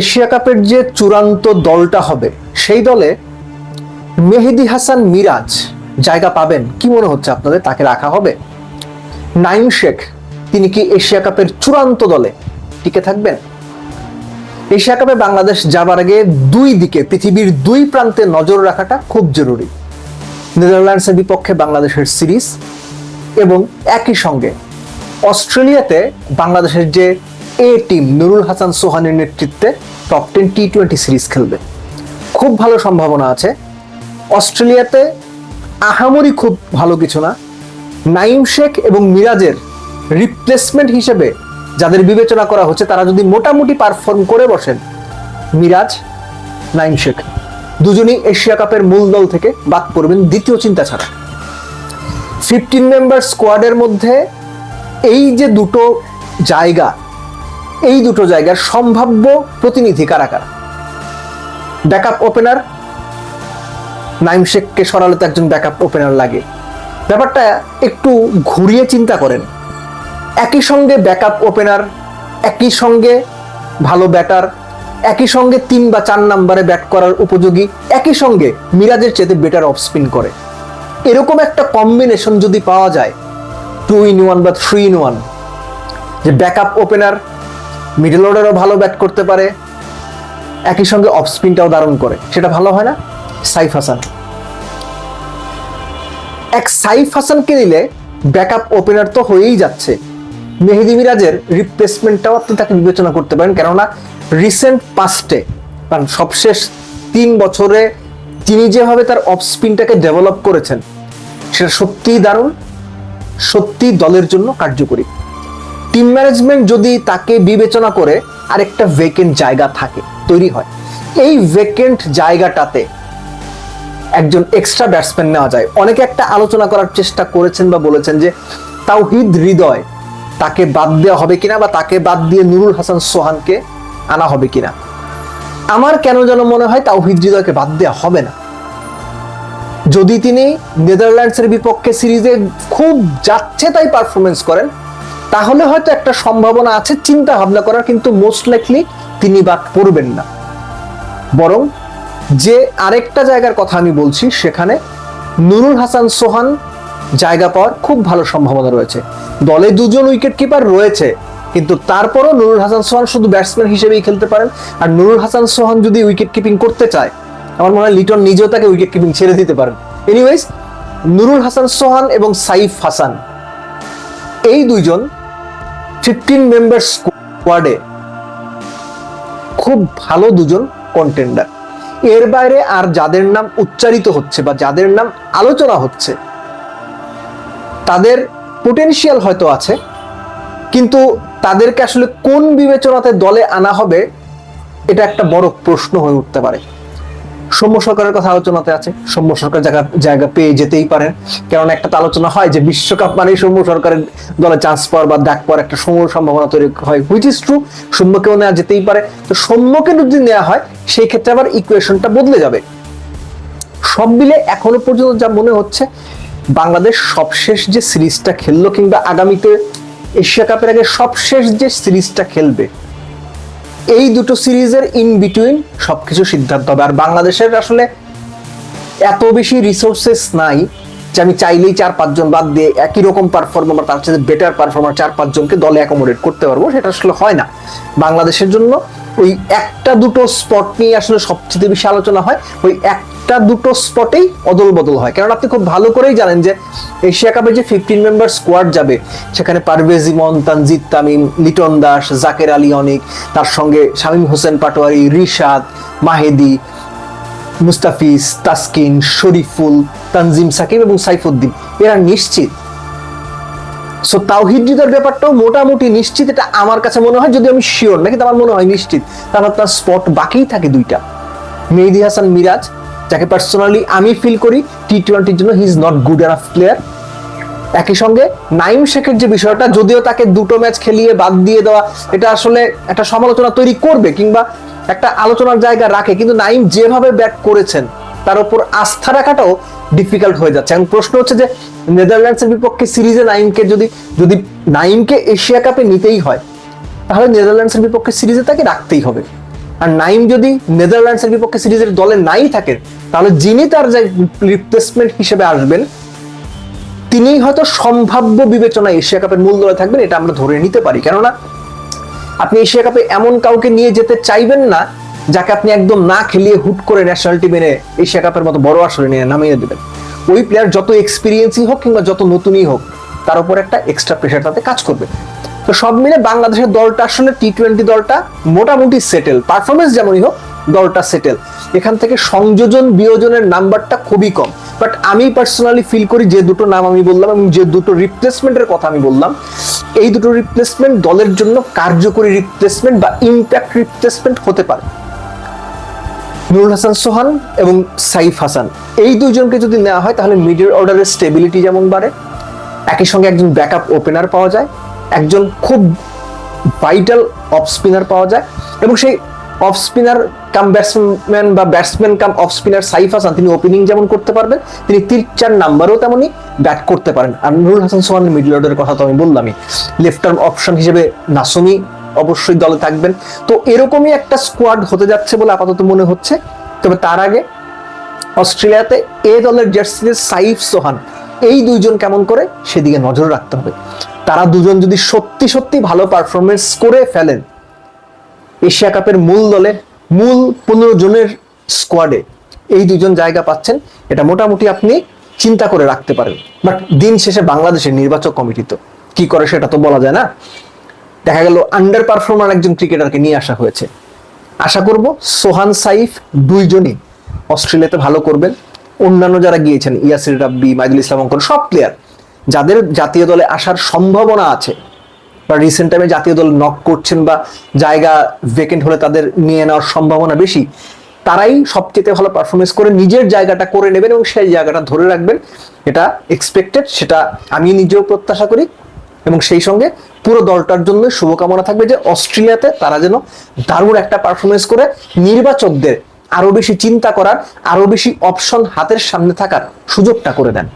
Asia কাপের যে চূড়ান্ত দলটা হবে, সেই দলে মেহেদি হাসান মিরাজ জায়গা পাবেন। কি মনে হচ্ছে আপনাদের? তাকে রাখা হবে? নাইম শেখ, তিনি কি এশিয়া কাপের চূড়ান্ত দলে টিকে থাকবেন? এশিয়া কাপে বাংলাদেশ যাবার আগে দুই দিকে, পৃথিবীর দুই প্রান্তে নজর রাখাটা খুব জরুরি। নেদারল্যান্ডসের বিপক্ষে বাংলাদেশের সিরিজ এবং একই সঙ্গে অস্ট্রেলিয়াতে বাংলাদেশের যে এ টিম নুরুল হাসান সোহানের নেতৃত্বে top ten T twenty series খেলবে। খুব ভালো সম্ভাবনা আছে। অস্ট্রেলিয়াতে আহামরি খুব ভালো কিছু না। নাইম শেখ এবং মিরাজের রিপ্লেসমেন্ট হিসেবে যাদের বিবেচনা করা হচ্ছে, তারা যদি মোটামুটি পারফর্ম করে বসেন, মিরাজ নাইম শেখ, দুজনেই এশিয়া কাপের মূল দল থেকে বাদ পড়বেন দ্বিতীয় চিন্তা ছাড়া। ফিফটিন মেম্বার স্কোয়াডের মধ্যে এই যে দুটো জায়গা এই দুটো জায়গার সম্ভাব্য প্রতিনিধি কারা কারা? ব্যাকআপ ওপেনার নাইম শেখকে সরালে তো একজন ব্যাকআপ ওপেনার লাগে। ব্যাপারটা একটু ঘুরিয়ে চিন্তা করেন। একই সঙ্গে ব্যাকআপ ওপেনার একই সঙ্গে ভালো ব্যাটার একই সঙ্গে তিন বা চার নাম্বারে ব্যাট করার উপযোগী, একই সঙ্গে মিরাজের চেতে বেটার অফ স্পিন করে। এরকম একটা কম্বিনেশন যদি পাওয়া যায় টু ইন ওয়ান বা থ্রি ইন ওয়ান যে ব্যাকআপ ওপেনার মিডল অর্ডারও ভালো ব্যাট করতে পারে। একই সঙ্গে অফ স্পিনটাও দারুণ করে। সেটা ভালো হয় না? সাইফ হাসান। এক সাইফ হাসানকে নিলে ব্যাকআপ ওপেনার তো হয়েই যাচ্ছে। মেহেদি মিরাজের রিপ্লেসমেন্টটাও আপনি তাকে বিবেচনা করতে পারেন। কেননা রিসেন্ট পাস্টে কারণ সবশেষ তিন বছরে তিনি যেভাবে তার অফ স্পিনটাকে ডেভেলপ করেছেন, সেটা সত্যিই দারুণ সত্যি দলের জন্য কার্যকরী। টিম ম্যানেজমেন্ট যদি তাকে বিবেচনা করে আরেকটা ভেকেন্ট জায়গা থাকে, তৈরি হয়। এই ভেকেন্ট জায়গাটাতে একজন এক্সট্রা ব্যাটসম্যান নেওয়া যায়। অনেকে একটা আলোচনা করার চেষ্টা করেছেন বা বলেছেন যে, তাওহিদ হৃদয়, তাকে বাদ দেওয়া হবে কিনা বা তাকে বাদ দিয়ে নুরুল হাসান সোহানকে আনা হবে কিনা? আমার কেন যেন মনে হয় তাওহিদ হৃদয়কে বাদ দেওয়া হবে না। যদি তিনি নেদারল্যান্ডসের বিপক্ষে সিরিজে খুব যাচ্ছে তাই পারফরমেন্স করেন তাহলে হয়তো একটা সম্ভাবনা আছে, চিন্তা ভাবনা করার, কিন্তু মোস্ট লাইকলি তিনি বাদ পড়বেন না। বরং যে আরেকটা জায়গার কথা আমি বলছি, সেখানে নুরুল হাসান সোহান জায়গা পাওয়ার খুব ভালো সম্ভাবনা রয়েছে। দলে দুজন উইকেট কিপার রয়েছে, কিন্তু তারপরও নুরুল হাসান সোহান শুধু ব্যাটসম্যান হিসেবেই খেলতে পারেন। আর নুরুল হাসান সোহান যদি উইকেট কিপিং করতে চায়, আমার মনে হয় লিটন নিজেও তাকে উইকেট কিপিং ছেড়ে দিতে পারেন। এনিওয়েজ নুরুল হাসান সোহান এবং সাইফ হাসান, এই দুইজন ফিফটিন মেম্বার স্কোয়াডে খুব ভালো দুজন কন্টেন্ডার এর বাইরে আর যাদের নাম উচ্চারিত হচ্ছে বা যাদের নাম আলোচনা হচ্ছে, তাদের পোটেনশিয়াল হয়তো আছে, কিন্তু তাদেরকে আসলে কোন বিবেচনাতে দলে আনা হবে, এটা একটা বড় প্রশ্ন হয়ে উঠতে পারে। সৌম্য সরকারের কথা আলোচনাতে আছে। সৌম্য সরকার জায়গা জায়গা পেয়ে যেতেই পারেন। কারণ একটা তো আলোচনা হয় যে বিশ্বকাপ মানেই সৌম্য সরকারের দলে চান্স পাওয়ার বা ডাক পাওয়ার একটা সৌম্য সম্ভাবনা তৈরি হয় হুইচ ইজ ট্রু সৌম্যকেও নেওয়া যেতেই পারে। তো সৌম্যকে যদি নেওয়া হয়, সেই ক্ষেত্রে আবার ইকুয়েশনটা বদলে যাবে। সব মিলে এখনও পর্যন্ত যা মনে হচ্ছে, বাংলাদেশ সবশেষ যে সিরিজটা খেললো কিংবা আগামীতে এশিয়া কাপের আগে সবশেষ যে সিরিজটা খেলবে এই দুটো সিরিজের ইন বিটুইন সবকিছু সিদ্ধান্ত হবে। আর বাংলাদেশের আসলে এত বেশি রিসোর্সেস নাই যে আমি চাইলেই চার পাঁচজন বাদ দিয়ে একই রকম পারফর্মার তার সাথে বেটার পারফর্মার চার পাঁচজনকে দলে অ্যাকোমোডেট করতে পারব, সেটা আসলে হয় না। বাংলাদেশের জন্য ওই একটা দুটো স্পট নিয়ে আসলে সবচেয়ে বেশি আলোচনা হয়, ওই একটা দুটো স্পটেই অদল বদল হয়। কারণ আপনি খুব ভালো করেই জানেন যে এশিয়া কাপে যে ফিফটিন মেম্বার স্কোয়াড যাবে, সেখানে পারভেজ ইমন তানজিদ তামিম লিটন দাস জাকের আলী অনিক তার সঙ্গে শামীম হোসেন পাটোয়ারি, রিশাদ, মাহেদি, মুস্তাফিজ, তাসকিন, শরীফুল, তানজিম সাকিব এবং সাইফুদ্দিন। এরা নিশ্চিত সো তাওহিদিদের ব্যাপারটাও মোটামুটি নিশ্চিত, এটা আমার কাছে মনে হয় যদি আমি শিওর না কিন্তু আমার মনে হয় নিশ্চিত তাহলে তার স্পট বাকিই থাকে দুইটা। মেহেদি হাসান মিরাজ যাকে পার্সোনালি আমি ফিল করি টি টোয়েন্টির জন্য he is not good enough player একই সঙ্গে নাইম শেখের যে বিষয়টা, যদিও তাকে দুটো ম্যাচ খেলিয়ে বাদ দিয়ে দেওয়া, এটা আসলে একটা সমালোচনা তৈরি করবে, কিংবা একটা আলোচনার জায়গা রাখে, কিন্তু নাইম যেভাবে ব্যাট করেছেন, তার উপর আস্থা রাখাটাও ডিফিকাল্ট হয়ে যাচ্ছে। এবং প্রশ্ন হচ্ছে যে নেদারল্যান্ডসের বিপক্ষে সিরিজে নাইমকে যদি যদি নাইমকে এশিয়া কাপে নিতেই হয়, তাহলে নেদারল্যান্ডসের বিপক্ষে সিরিজে তাকে রাখতেই হবে। আর নাইম যদি নেদারল্যান্ডসের বিপক্ষে সিরিজের দলে নাই থাকেন তাহলে যিনি তার যে রিপ্লেসমেন্ট হিসেবে আসবেন তিনিই হয়তো সম্ভাব্য বিবেচনায় এশিয়া কাপের মূল দলে থাকবেন, এটা আমরা ধরে নিতে পারি। কেননা, আপনি এশিয়া কাপে এমন কাউকে নিয়ে যেতে চাইবেন না যাকে আপনি একদম না খেলিয়ে হুট করে ন্যাশনাল টিমে এশিয়া কাপের মতো বড় আসরে নিয়ে নামিয়ে দেবেন। ওই প্লেয়ার যত এক্সপিরিয়েন্সই হোক কিংবা যত নতুনই হোক, তার উপর একটা এক্সট্রা প্রেশার তাতে কাজ করবে। তো সব মিলে বাংলাদেশের দলটা আসলে টি টোয়েন্টি দলটা মোটামুটি সেটেল পারফরমেন্স যেমনই হোক, দলটা সেটেল এখান থেকে সংযোজন, বিয়োজনের নাম্বারটা খুবই কম। বাট আমি পার্সোনালি ফিল করি যে দুটো নাম আমি বললাম এবং যে দুটো রিপ্লেসমেন্টের কথা আমি বললাম, এই দুটো রিপ্লেসমেন্ট দলের জন্য কার্যকরী রিপ্লেসমেন্ট বা ইম্প্যাক্ট রিপ্লেসমেন্ট হতে পারে। নুরুল হাসান সোহান এবং সাইফ হাসান। এই দুজনকে যদি নেওয়া হয়, তাহলে মিডল অর্ডারের স্টেবিলিটি যেমন বাড়ে, একই সঙ্গে একজন ব্যাকআপ ওপেনার পাওয়া যায়, একজন খুব ভাইটাল অফ স্পিনার পাওয়া যায় এবং সেই অফ স্পিনার কাম ব্যাটসম্যান বা batsman cum off spinner Saif Hasan, তিনি ওপেনিং যেমন করতে পারবেন, তিনি তিন চার নাম্বারও তেমনই ব্যাট করতে পারেন। আর নুরুল হাসান সোহানের মিডল অর্ডারের কথা তো আমি বললামই। লেফট আর্ম অপশন হিসেবে নাসমি অবশ্যই দলে থাকবেন। তো এরকমই একটা স্কোয়াড হতে যাচ্ছে বলে আপাতত মনে হচ্ছে। তবে তার আগে অস্ট্রেলিয়াতে এ দলের জার্সিতে সাইফ সোহান, এই দুইজন কেমন করে সেদিকে নজর রাখতে হবে। তারা দুজন যদি সত্যি সত্যি ভালো পারফরমেন্স করে ফেলেন এশিয়া কাপের মূল দলে, মূল পনেরো জনের স্কোয়াডে এই দুজন জায়গা পাচ্ছেন, এটা মোটামুটি আপনি চিন্তা করে রাখতে পারেন। বাট দিন শেষে বাংলাদেশের নির্বাচক কমিটি তো। কি করে সেটা তো বলা যায় না? দেখা গেল আন্ডার পারফর্মার একজন ক্রিকেটারকে নিয়ে আসা হয়েছে। আশা করব সোহান সাইফ দুইজনই অস্ট্রেলিয়াতে ভালো করবেন। অন্যান্য যারা গিয়েছেন, ইয়াসির রাব্বি, মাইদুল ইসলাম অঙ্কন, সব প্লেয়ার যাদের জাতীয় দলে আসার সম্ভাবনা আছে, বা রিসেন্ট টাইমে জাতীয় দল নক করছেন বা জায়গা ভেকেন্ট হলে তাদের নিয়ে নেওয়ার সম্ভাবনা বেশি, তারাই সবচেয়ে ভালো পারফরমেন্স করে নিজের জায়গাটা করে নেবেন এবং সেই জায়গাটা ধরে রাখবেন। এটা এক্সপেক্টেড সেটা আমি নিজেও প্রত্যাশা করি। এবং সেই সঙ্গে পুরো দলটার জন্য শুভকামনা থাকবে যে অস্ট্রেলিয়াতে তারা যেন দারুণ একটা পারফরমেন্স করে নির্বাচকদের আরও বেশি চিন্তা করার, আরও বেশি অপশন হাতের সামনে থাকার সুযোগটা করে দেন।